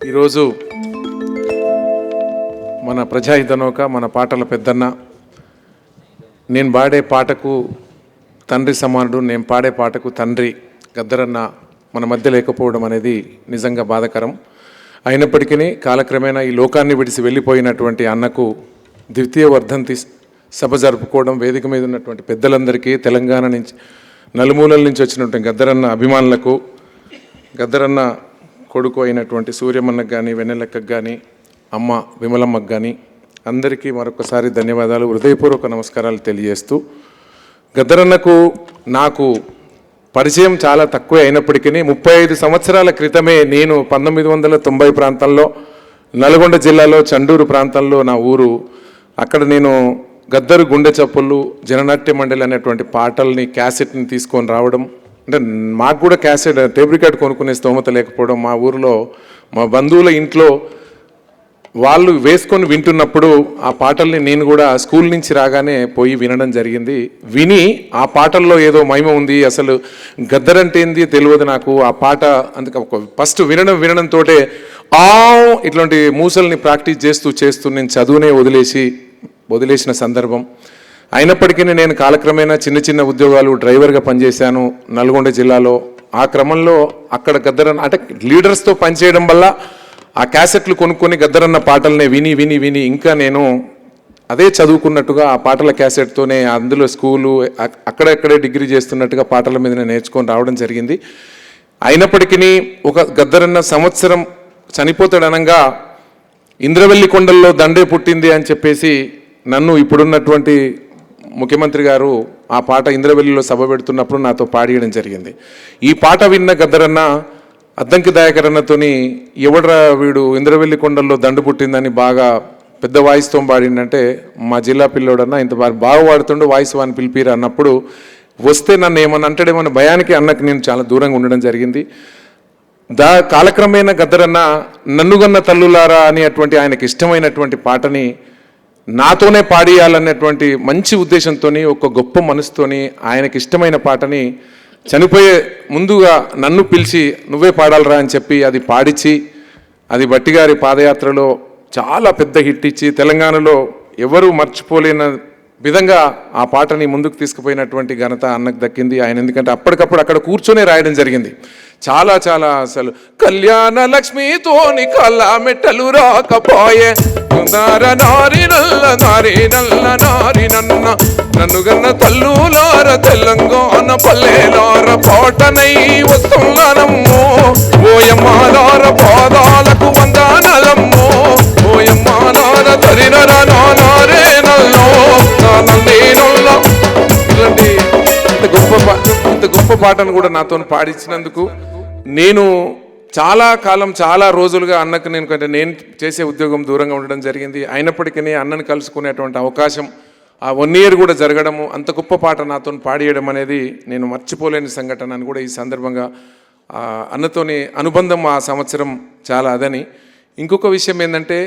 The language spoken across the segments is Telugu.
ఈరోజు మన ప్రజాహితనోక మన పాటల పెద్దన్న నేను పాడే పాటకు తండ్రి సమానుడు నేను పాడే పాటకు తండ్రి గద్దరన్న మన మధ్య లేకపోవడం అనేది నిజంగా బాధకరం. అయినప్పటికీ కాలక్రమేణా ఈ లోకాన్ని విడిచి వెళ్ళిపోయినటువంటి అన్నకు ద్వితీయ వర్ధంతి సభ జరుపుకోవడం వేదిక మీద ఉన్నటువంటి పెద్దలందరికీ తెలంగాణ నుంచి నలుమూలల నుంచి వచ్చినటువంటి గద్దరన్న అభిమానులకు గద్దరన్న కొడుకు అయినటువంటి సూర్యమన్నకు కానీ వెన్నెలక్కకు కానీ అమ్మ విమలమ్మకు కానీ అందరికీ మరొకసారి ధన్యవాదాలు. హృదయపూర్వక నమస్కారాలు తెలియజేస్తూ గద్దరన్నకు నాకు పరిచయం చాలా తక్కువే అయినప్పటికీ ముప్పై ఐదు సంవత్సరాల క్రితమే నేను పంతొమ్మిది వందల తొంభై ప్రాంతంలో నల్గొండ జిల్లాలో చండూరు ప్రాంతంలో నా ఊరు అక్కడ నేను గద్దరు గుండె చప్పుళ్ళు జననాట్య మండలి అనేటువంటి పాటల్ని క్యాసెట్ని తీసుకొని రావడం అంటే మాకు కూడా క్యాసెట్ టేప్ రికార్డ్ కొనుక్కునే స్తోమత లేకపోవడం మా ఊరిలో మా బంధువుల ఇంట్లో వాళ్ళు వేసుకొని వింటున్నప్పుడు ఆ పాటల్ని నేను కూడా స్కూల్ నుంచి రాగానే పోయి వినడం జరిగింది. విని ఆ పాటల్లో ఏదో మహిమ ఉంది అసలు గద్దరంటే ఏంది తెలియదు నాకు. ఆ పాట అందుకే ఫస్ట్ వినడం వినడంతో ఆ ఇట్లాంటి మూసల్ని ప్రాక్టీస్ చేస్తూ చేస్తూ నేను చదువునే వదిలేసి వదిలేసిన సందర్భం. అయినప్పటికీ నేను కాలక్రమేణా చిన్న చిన్న ఉద్యోగాలు డ్రైవర్గా పనిచేశాను. నల్గొండ జిల్లాలో. ఆ క్రమంలో అక్కడ గద్దరన్న అంటే లీడర్స్తో పనిచేయడం వల్ల ఆ క్యాసెట్లు కొనుక్కొని గద్దరన్న పాటల్ని విని విని విని ఇంకా నేను అదే చదువుకున్నట్టుగా ఆ పాటల క్యాసెట్తోనే అందులో స్కూలు అక్కడక్కడే డిగ్రీ చేస్తున్నట్టుగా పాటల మీద నేను నేర్చుకొని రావడం జరిగింది. అయినప్పటికీ ఒక గద్దరన్న సంవత్సరం చనిపోతాడనంగా ఇంద్రవెల్లి కొండల్లో దండే పుట్టింది అని చెప్పేసి నన్ను ఇప్పుడున్నటువంటి ముఖ్యమంత్రి గారు ఆ పాట ఇంద్రవెల్లిలో సభ పెడుతున్నప్పుడు నాతో పాడియడం జరిగింది. ఈ పాట విన్న గద్దరన్న అద్దంకి దయాకరన్నతోని ఎవడరా వీడు ఇంద్రవెల్లి కొండల్లో దండు పుట్టిందని బాగా పెద్ద వాయిస్తో పాడిందంటే మా జిల్లా పిల్లోడన్న ఇంత బాగా బాగా పాడుతుండు వాయిస్ వాని పిలిపిరా అన్నప్పుడు వస్తే నన్ను ఏమన్నా అంటాడేమన్న భయానికి అన్నకు నేను చాలా దూరంగా ఉండడం జరిగింది. దా కాలక్రమేణ గద్దరన్న నన్నుగన్న తల్లులారా అనేటువంటి ఆయనకి ఇష్టమైనటువంటి పాటని నాతోనే పాడియాలనేటువంటి మంచి ఉద్దేశంతో ఒక గొప్ప మనసుతోని ఆయనకి ఇష్టమైన పాటని చనిపోయే ముందుగా నన్ను పిలిచి నువ్వే పాడాలరా అని చెప్పి అది పాడిచి అది బట్టిగారి పాదయాత్రలో చాలా పెద్ద హిట్ ఇచ్చి తెలంగాణలో ఎవరు మర్చిపోలేని విధంగా ఆ పాటని ముందుకు తీసుకుపోయినటువంటి ఘనత అన్నకు దక్కింది ఆయన. ఎందుకంటే అప్పటికప్పుడు అక్కడ కూర్చొని రాయడం జరిగింది. చాలా చాలా అసలు కళ్యాణ లక్ష్మితోని కళ్ళ మెట్టలు రాకపోయే నార నారి నల్ల నారి నల్ల నారి నన్న. నన్నుగన్న తల్లులార తెలంగాణ పల్లెలార పాటనై వస్తున్నానమ్మో. ఓయమ్మాలార పాదాలకు వందనలమ్మో. ఓయమ్మాలార తరినర నారే నల్లో. నా నల్ల ఇలాంటి ఇంత గొప్ప పా ఇంత గొప్ప పాటను కూడా నాతో పాడించినందుకు నేను చాలా కాలం చాలా రోజులుగా అన్నకు నేను కంటే నేను చేసే ఉద్యోగం దూరంగా ఉండడం జరిగింది. అయినప్పటికీ అన్నను కలుసుకునేటువంటి అవకాశం ఆ వన్ ఇయర్ కూడా జరగడము అంత గొప్ప పాట నాతో పాడేయడం అనేది నేను మర్చిపోలేని సంఘటన అని కూడా ఈ సందర్భంగా అన్నతోని అనుబంధం ఆ సంవత్సరం చాలా అదని. ఇంకొక విషయం ఏంటంటే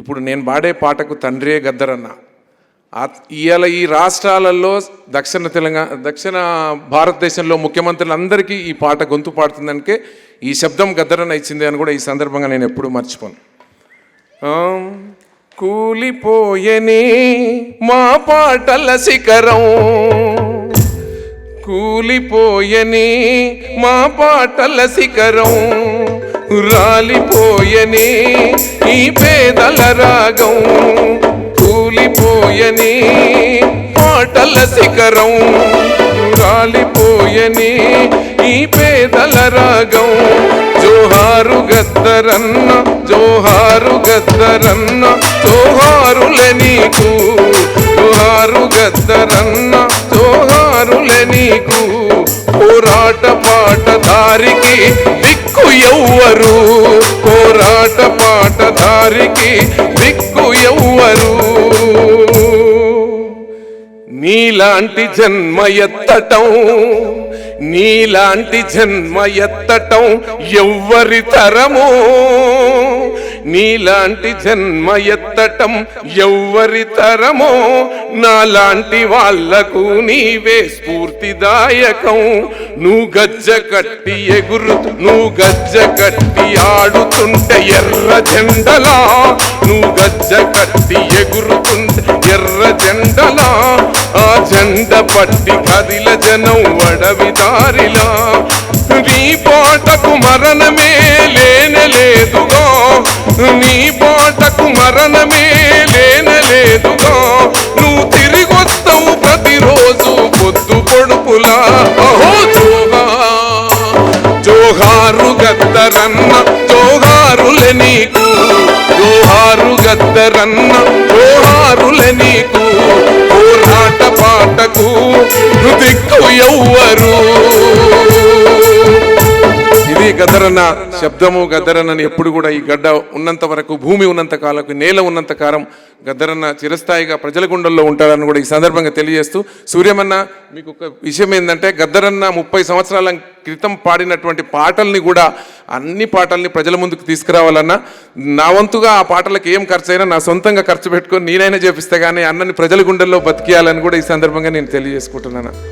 ఇప్పుడు నేను పాడే పాటకు తండ్రే గద్దరన్న. ఇవాళ ఈ రాష్ట్రాలలో దక్షిణ తెలంగాణ దక్షిణ భారతదేశంలో ముఖ్యమంత్రులందరికీ ఈ పాట గొంతు పాడుతుందనికే ఈ శబ్దం గద్దరన ఇచ్చింది అని కూడా ఈ సందర్భంగా నేను ఎప్పుడూ మర్చిపోను. కూలిపోయని మా పాటల శిఖరం. కూలిపోయని మా పాటల శిఖరం. రాలిపోయని ఈ పేదల రాగం. కూలిపోయని పాటల శిఖరం రాలిపోయని ఈ పేదల రాగం జోహారు గద్దరన్న జోహారు గద్దరన్న జోహారులే నీకు జోహారు గద్దరన్న జోహారులే నీకు. పోరాట పాటధారికి దిక్కు ఎవ్వరు. పోరాట పాటధారికి దిక్కు ఎవ్వరు. నీలాంటి జన్మ ఎత్తటం నీలాంటి జన్మ ఎత్తటం ఎవ్వరి తరమో. నీలాంటి జన్మ ఎత్తటం ఎవ్వరి తరమో? నాలాంటి వాళ్ళకు నీవే స్ఫూర్తిదాయకం. నువ్వు గజ్జ కట్టి ఎగురు నువ్వు గజ్జ కట్టి ఆడుతుంటే ఎర్ర జెండలా. నువ్వు గజ్జ కట్టి ఎగురుతుంటే ఎర్ర జెండలా. ఆ జెండ పట్టి కదిల జనం వడవి దారిలా. నీ పాటకు మరణమే లేనలేదుగా నీ పాటకు మరణమే లేనలేదుగా. నువ్వు తిరిగొస్తావు ప్రతిరోజు పొద్దు పొడుపులా. అహో జోగా జోహారు గద్దరన్న జోహారులే నీకు జోహారు గద్దరన్న. గద్దరన్న శబ్దము గద్దరన్నని ఎప్పుడు కూడా ఈ గడ్డ ఉన్నంత వరకు భూమి ఉన్నంత కాలకు నేల ఉన్నంత కాలం గద్దరన్న చిరస్థాయిగా ప్రజల గుండెల్లో ఉంటారని కూడా ఈ సందర్భంగా తెలియజేస్తూ సూర్యమన్న మీకు ఒక విషయం ఏంటంటే గద్దరన్న ముప్పై సంవత్సరాల క్రితం పాడినటువంటి పాటల్ని కూడా అన్ని పాటల్ని ప్రజల ముందుకు తీసుకురావాలన్నా నా వంతుగా ఆ పాటలకు ఏం ఖర్చు అయినా నా సొంతంగా ఖర్చు పెట్టుకొని నేనైనా చేపిస్తే కానీ అన్నని ప్రజల గుండెల్లో బతికేయాలని కూడా ఈ సందర్భంగా నేను తెలియజేసుకుంటున్నాను.